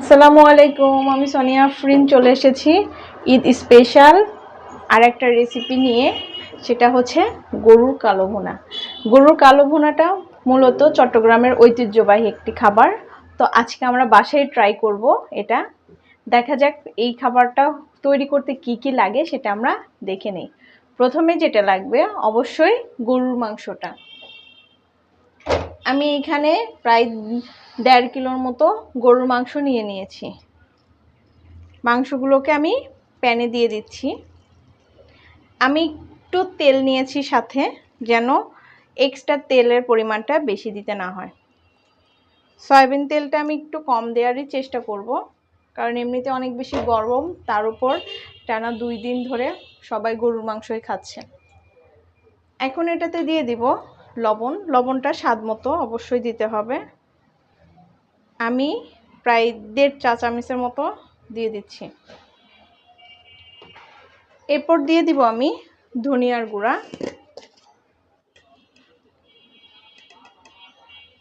আসসালামু আলাইকুম, আমি সোনিয়া ফ্রিন চলে এসেছি। ঈদ স্পেশাল আর একটা রেসিপি নিয়ে, সেটা হচ্ছে গরুর কালো ভুনা। গরুর কালো ভুনাটা মূলত চট্টগ্রামের ঐতিহ্যবাহী একটি খাবার। তো আজকে আমরা বাসায় ট্রাই করব এটা। দেখা যাক এই খাবারটা তৈরি করতে কি কি লাগে, সেটা আমরা দেখে নিই। প্রথমে যেটা লাগবে, অবশ্যই গরুর মাংসটা। আমি এখানে প্রায় দেড় কিলোর মতো গরুর মাংস নিয়ে নিয়েছি। মাংসগুলোকে আমি প্যানে দিয়ে দিচ্ছি। আমি একটু তেল নিয়েছি সাথে, যেন এক্সট্রা তেলের পরিমাণটা বেশি দিতে না হয়। সয়াবিন তেলটা আমি একটু কম দেওয়ারই চেষ্টা করব, কারণ এমনিতে অনেক বেশি গরম, তার উপর টানা দুই দিন ধরে সবাই গরুর মাংসই খাচ্ছে। এখন এটাতে দিয়ে দিব লবণ। লবণটা স্বাদ মতো অবশ্যই দিতে হবে। আমি প্রায় দেড় চা চামচের মতো দিয়ে দিচ্ছি। এরপর দিয়ে দিব আমি ধনিয়ার গুঁড়া।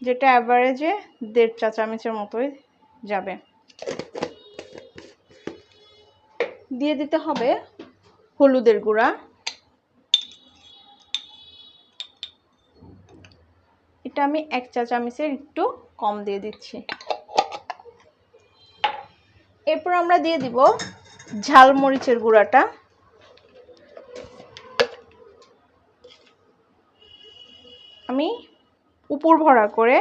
যেটা অ্যাভারেজে দেড় চা চামচের মতোই যাবে। দিয়ে দিতে হবে হলুদের গুঁড়া। এটা আমি এক চা চামচের একটু কম দিয়ে দিচ্ছি। এরপর আমরা দিয়ে দিব ঝাল মরিচের গুঁড়াটা। আমি উপর ভরা করে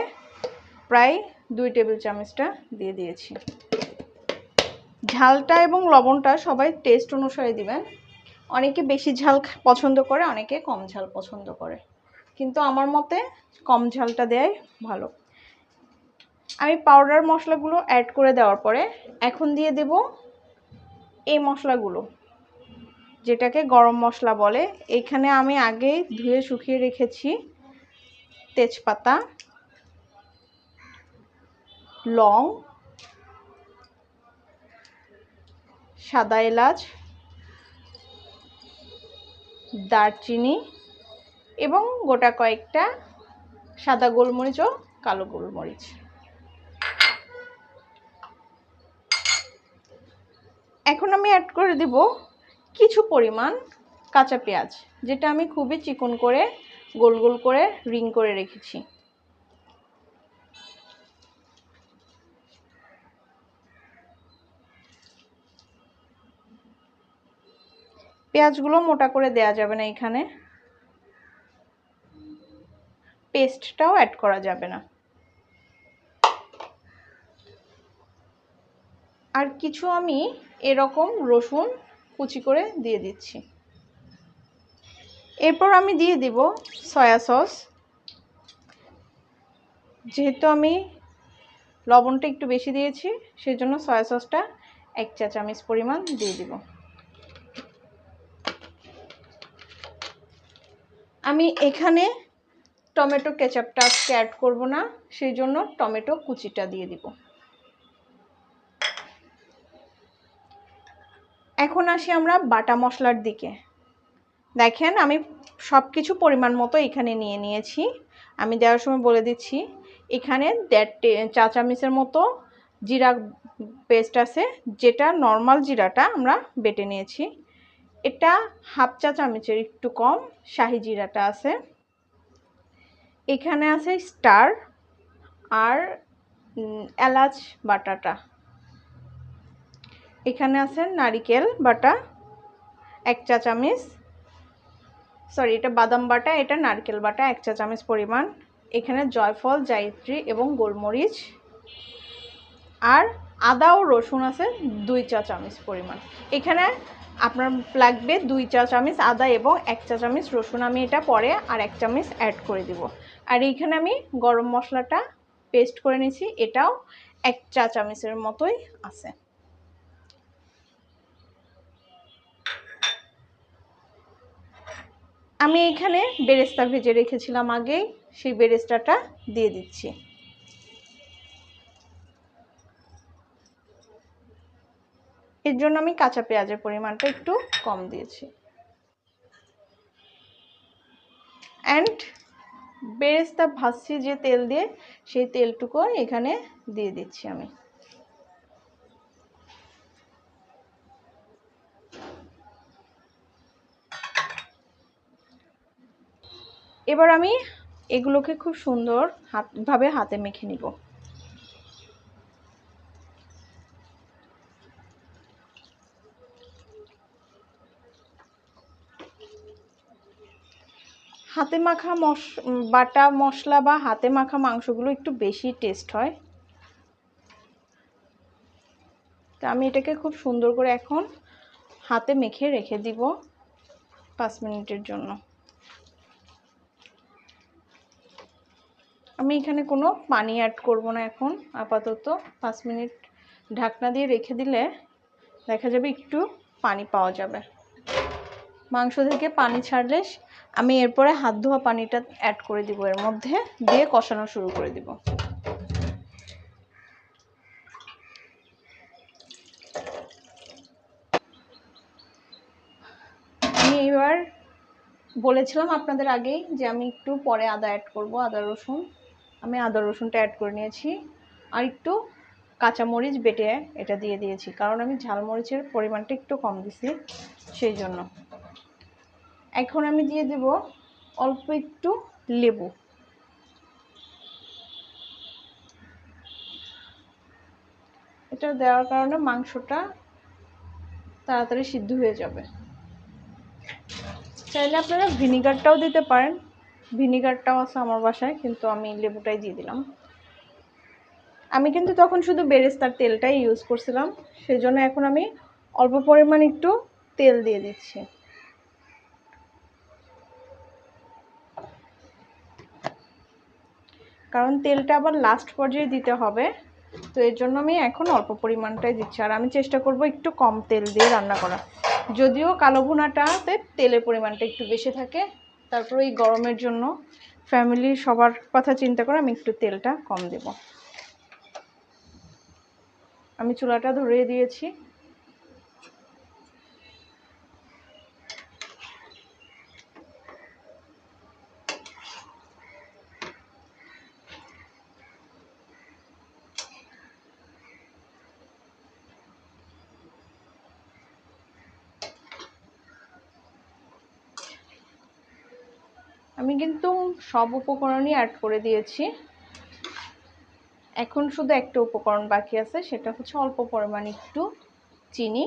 প্রায় দুই টেবিল চামচটা দিয়ে দিয়েছি। ঝালটা এবং লবণটা সবাই টেস্ট অনুসারে দিবেন। অনেকে বেশি ঝাল পছন্দ করে, অনেকে কম ঝাল পছন্দ করে। কিন্তু আমার মতে কম ঝালটা দেয় ভালো। আমি পাউডার মশলাগুলো অ্যাড করে দেওয়ার পরে এখন দিয়ে দেব এই মশলাগুলো, যেটাকে গরম মশলা বলে। এখানে আমি আগেই ধুয়ে শুকিয়ে রেখেছি তেজপাতা, লং, সাদা এলাচ, দারচিনি এবং গোটা কয়েকটা সাদা গোলমরিচ ও কালো গোলমরিচ। এখন আমি অ্যাড করে দেব কিছু পরিমাণ কাঁচা পেঁয়াজ, যেটা আমি খুবই চিকন করে, গোল গোল করে রিং করে রেখেছি। পেঁয়াজগুলো মোটা করে দেয়া যাবে না এখানে। পেস্টটাও অ্যাড করা যাবে না। আর কিছু আমি এরকম রসুন কুচি করে দিয়ে দিচ্ছি। এরপর আমি দিয়ে দিব সয়া সস। যেহেতু আমি লবণটা একটু বেশি দিয়েছি সেই জন্য সয়া সসটা এক চা চামচ পরিমাণ দিয়ে দিব। আমি এখানে টমেটো কেচাপটা আজকে অ্যাড করব না সেই জন্য টমেটো কুচিটা দিয়ে দিব। এখন আসি আমরা বাটা মশলার দিকে। দেখেন, আমি সব কিছু পরিমাণ মতো এখানে নিয়ে নিয়েছি। আমি দেওয়ার সময় বলে দিচ্ছি, এখানে দেড় চা চামচের মতো জিরা পেস্ট আছে, যেটা নর্মাল জিরাটা আমরা বেটে নিয়েছি। এটা হাফ চা চামচের একটু কম শাহি জিরাটা আছে। এখানে আছে স্টার আর এলাচ বাটাটা। এখানে আছে নারিকেল বাটা, এক চা চামচ। সরি এটা বাদাম বাটা, এটা নারকেল বাটা, এক চা চামচ পরিমাণ। এখানে জয়ফল, জায়ত্রী এবং গোলমরিচ। আর আদা ও রসুন আছে দুই চা চামচ পরিমাণ। এখানে আপনার লাগবে দুই চা চামচ আদা এবং এক চা চামচ রসুন। আমি এটা পরে আর এক চামচ অ্যাড করে দিব। আর এইখানে আমি গরম মশলাটা পেস্ট করে নিয়েছি। এটাও এক চা চামচের মতোই আছে। আমি এখানে বেরেস্তা ভেজে রেখেছিলাম আগেই সেই বেরেস্তাটা দিয়ে দিচ্ছি। এর জন্য আমি কাঁচা পেঁয়াজের পরিমাণটা একটু কম দিয়েছি। অ্যান্ড বেরেস্তা ভাজছি যে তেল দিয়ে, সেই তেলটুকু এখানে দিয়ে দিচ্ছি আমি। এবার আমি এগুলোকে খুব সুন্দর হাতভাবে হাতে মেখে নিব। হাতে মাখা মশ, বাটা মশলা বা হাতে মাখা মাংসগুলো একটু বেশি টেস্ট হয়। তো আমি এটাকে খুব সুন্দর করে এখন হাতে মেখে রেখে দিব পাঁচ মিনিটের জন্য। আমি এখানে কোনো পানি অ্যাড করব না এখন, আপাতত পাঁচ মিনিট ঢাকনা দিয়ে রেখে দিলে দেখা যাবে একটু পানি পাওয়া যাবে। মাংস থেকে পানি ছাড়লে আমি এরপরে হাত ধোয়া পানিটা অ্যাড করে দিব, এর মধ্যে দিয়ে কষানো শুরু করে দিব। আমি এবার বলেছিলাম আপনাদের আগেই যে আমি একটু পরে আদা অ্যাড করব, আদা রসুন। আমি আদা রসুনটা অ্যাড করে নিয়েছি। আর একটু কাঁচামরিচ বেটে এটা দিয়ে দিয়েছি, কারণ আমি ঝালমরিচের পরিমাণটা একটু কম দিছি সেই জন্য। এখন আমি দিয়ে দেব অল্প একটু লেবু। এটা দেওয়ার কারণে মাংসটা তাড়াতাড়ি সিদ্ধ হয়ে যাবে। চাইলে আপনারা ভিনিগারটাও দিতে পারেন। ভিনিগারটাও আছে আমার বাসায়, কিন্তু আমি লেবুটাই দিয়ে দিলাম। আমি কিন্তু তখন শুধু বেরেস্তার তেলটাই ইউজ করছিলাম, সেজন্য এখন আমি অল্প পরিমাণ একটু তেল দিয়ে দিচ্ছি। কারণ তেলটা আবার লাস্ট পর্যায়ে দিতে হবে, তো এর জন্য আমি এখন অল্প পরিমাণটাই দিচ্ছি। আর আমি চেষ্টা করব একটু কম তেল দিয়ে রান্না করা যদিও কালো ভুনাটাতে তেলের পরিমাণটা একটু বেশি থাকে তারপর এই গরমের জন্য ফ্যামিলি সবার কথা চিন্তা করে আমি একটু তেলটা কম দেব। আমি চুলাটা ধরিয়ে দিয়েছি। আমি কিন্তু সব উপকরণই অ্যাড করে দিয়েছি। এখন শুধু একটা উপকরণ বাকি আছে, সেটা হচ্ছে অল্প পরিমাণ একটু চিনি।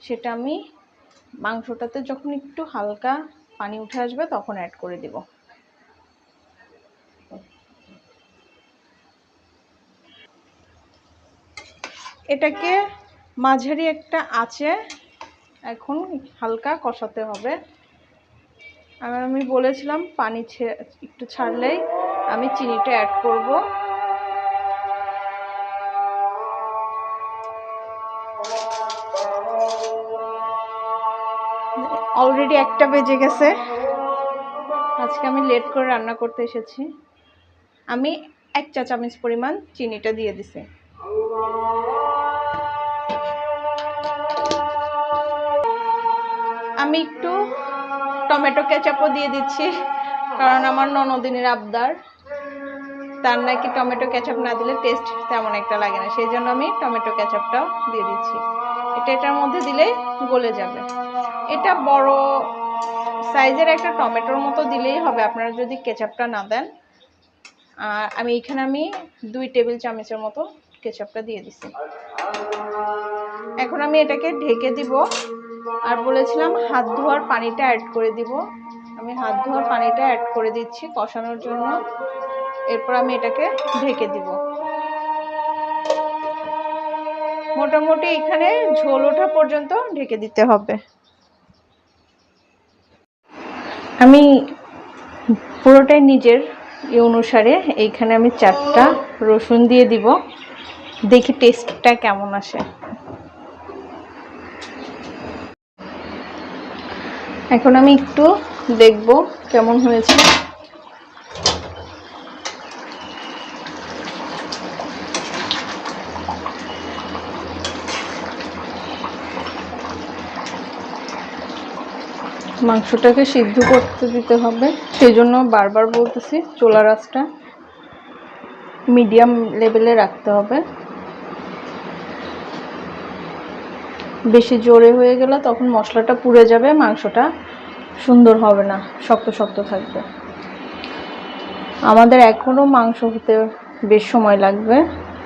সেটা আমি মাংসটাতে যখন একটু হালকা পানি উঠে আসবে তখন অ্যাড করে দেব। এটাকে মাঝারি একটা আঁচে এখন হালকা কষাতে হবে। আর আমি বলেছিলাম পানি একটু ছাড়লেই আমি চিনিটা অ্যাড করব। অলরেডি একটা বেজে গেছে। আজকে আমি লেট করে রান্না করতে এসেছি। আমি এক চা চামচ পরিমাণ চিনিটা দিয়ে দিছি। আমি একটু টমেটো কেচাপও দিয়ে দিচ্ছি, কারণ আমার ননদিনের আবদার। তার নাকি টমেটো কেচাপ না দিলে টেস্ট তেমন একটা লাগে না, সেই জন্য আমি টমেটো কেচাপটাও দিয়ে দিচ্ছি। এটা এটার মধ্যে দিলে গলে যাবে। এটা বড় সাইজের একটা টমেটোর মতো দিলেই হবে, আপনারা যদি কেচাপটা না দেন। আর আমি এখানে আমি দুই টেবিল চামচের মতো কেচাপটা দিয়ে দিচ্ছি। এখন আমি এটাকে ঢেকে দিব। আর বলেছিলাম হাত ধোয়ার পানিটা অ্যাড করে দিব। আমি হাত ধোয়ার পানিটা অ্যাড করে দিচ্ছি কষানোর জন্য। এরপর আমি এটাকে ঢেকে দিব। মোটামুটি এখানে ঝোল ওঠা পর্যন্ত ঢেকে দিতে হবে। আমি পুরোটাই নিজের ই অনুসারে এইখানে আমি চারটা রসুন দিয়ে দিব। দেখি টেস্টটা কেমন আসে। এখন আমি একটু দেখব কেমন হয়েছে। মাংসটাকে সিদ্ধ করতে দিতে হবে। সেই জন্য বারবার বলতেছি, চোলা রাসটা মিডিয়াম লেভেলে রাখতে হবে। বেশি জোরে হয়ে গেলে তখন মশলাটা পুড়ে যাবে, মাংসটা সুন্দর হবে না, শক্ত শক্ত থাকবে। আমাদের এখনও মাংস হতে বেশ সময় লাগবে।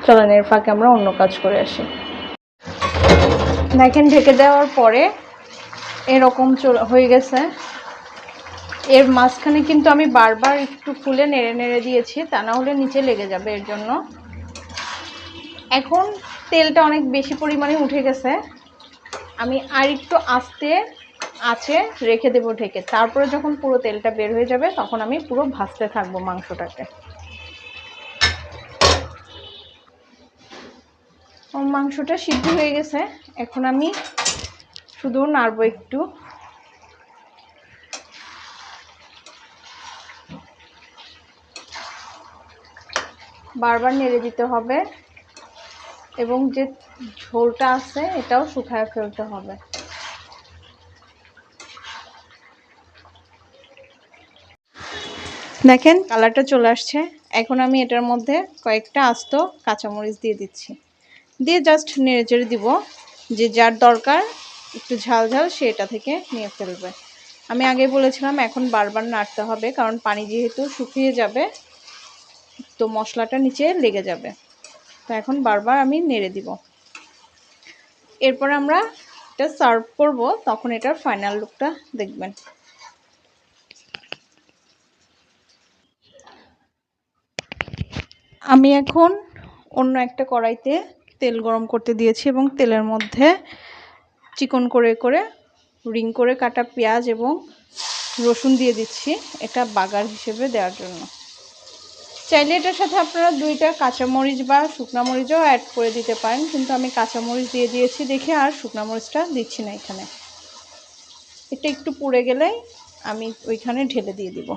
চলেন, এর ফাঁকে আমরা অন্য কাজ করে আসি। দেখেন, ঢেকে দেওয়ার পরে এরকম হয়ে গেছে। এর মাঝখানে কিন্তু আমি বারবার একটু খুলে নেড়ে নেড়ে দিয়েছি, তা না হলে নিচে লেগে যাবে, এর জন্য। এখন তেলটা অনেক বেশি পরিমাণে উঠে গেছে। আমি আর একটু আস্তে আছে রেখে দেবো ঢেকে। তারপরে যখন পুরো তেলটা বের হয়ে যাবে, তখন আমি পুরো ভাজতে থাকব মাংসটাকে। মাংসটা সিদ্ধ হয়ে গেছে। এখন আমি শুধু নাড়বো একটু। বারবার নেড়ে দিতে হবে। এবং যে ঝোলটা আছে, এটাও শুকায় ফেলতে হবে। দেখেন, কালারটা চলে আসছে। এখন আমি এটার মধ্যে কয়েকটা আস্ত কাঁচামরিচ দিয়ে দিচ্ছি। দিয়ে জাস্ট নেড়ে চেড়ে দিব। যে যার দরকার, একটু ঝাল ঝাল সে এটা থেকে নিয়ে ফেলবে। আমি আগে বলেছিলাম, এখন বারবার নাড়তে হবে, কারণ পানি যেহেতু শুকিয়ে যাবে, তো মশলাটা নিচে লেগে যাবে। এখন বারবার আমি নেড়ে দিব। এরপর আমরা এটা সার্ভ করব, তখন এটার ফাইনাল লুকটা দেখবেন। আমি এখন অন্য একটা কড়াইতে তেল গরম করতে দিয়েছি এবং তেলের মধ্যে চিকন করে করে রিং করে কাটা পেঁয়াজ এবং রসুন দিয়ে দিচ্ছি, এটা বাগার হিসেবে দেওয়ার জন্য। চাইলে এটার সাথে আপনারা দুইটা কাঁচামরিচ বা শুকনা মরিচও অ্যাড করে দিতে পারেন, কিন্তু আমি কাঁচামরিচ দিয়ে দিয়েছি দেখে আর শুকনা মরিচটা দিচ্ছি না এখানে। এটা একটু পুড়ে গেলেই আমি ওইখানে ঢেলে দিয়ে দিব।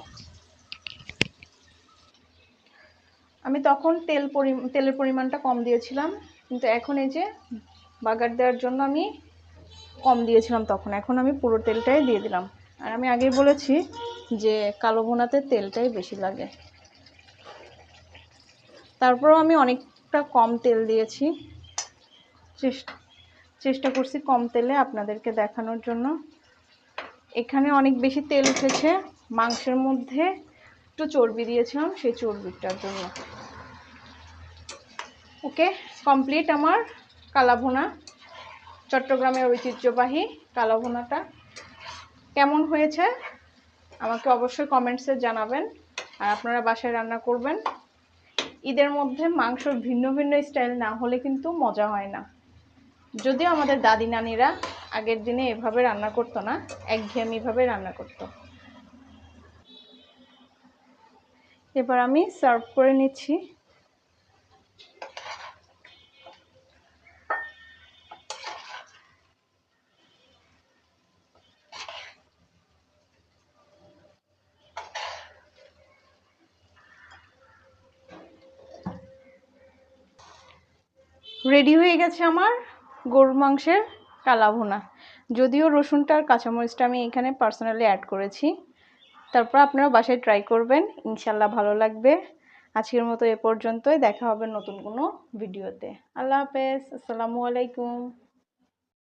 আমি তখন তেল পরি, তেলের পরিমাণটা কম দিয়েছিলাম, কিন্তু এখন এই যে বাগার দেওয়ার জন্য আমি কম দিয়েছিলাম তখন, এখন আমি পুরো তেলটাই দিয়ে দিলাম। আর আমি আগেই বলেছি যে কালো ভুনাতে তেলটাই বেশি লাগে। তারপরেও আমি অনেকটা কম তেল দিয়েছি। চেষ্টা করছি কম তেলে আপনাদেরকে দেখানোর জন্য। এখানে অনেক বেশি তেল উঠেছে। মাংসের মধ্যে একটু চর্বি দিয়েছিলাম, সেই চর্বিটার জন্য। ওকে, কমপ্লিট আমার কালাভোনা। চট্টগ্রামের ঐতিহ্যবাহী কালাভোনাটা। কেমন হয়েছে? আমাকে অবশ্যই কমেন্টসে জানাবেন। আর আপনারা বাসায় রান্না করবেন। ঈদের মধ্যে মাংস ভিন্ন ভিন্ন স্টাইল না হলে কিন্তু মজা হয় না। যদিও আমাদের দাদি নানিরা আগের দিনে এভাবে রান্না করতো না একঘেয়েমিভাবে রান্না করতো। এবার আমি সার্ভ করে নিচ্ছি। রেডি হয়ে গেছে আমার গরুর মাংসের কালাভুনা যদিও রসুনটার কাঁচামরিচটা আমি এখানে পার্সোনালি অ্যাড করেছি। তারপর আপনারা বাসায় ট্রাই করবেন ইনশাল্লাহ ভালো লাগবে। আজকের মতো এ পর্যন্তই, দেখা হবে নতুন কোনো ভিডিওতে আল্লাহ হাফেজ, আসসালামু আলাইকুম।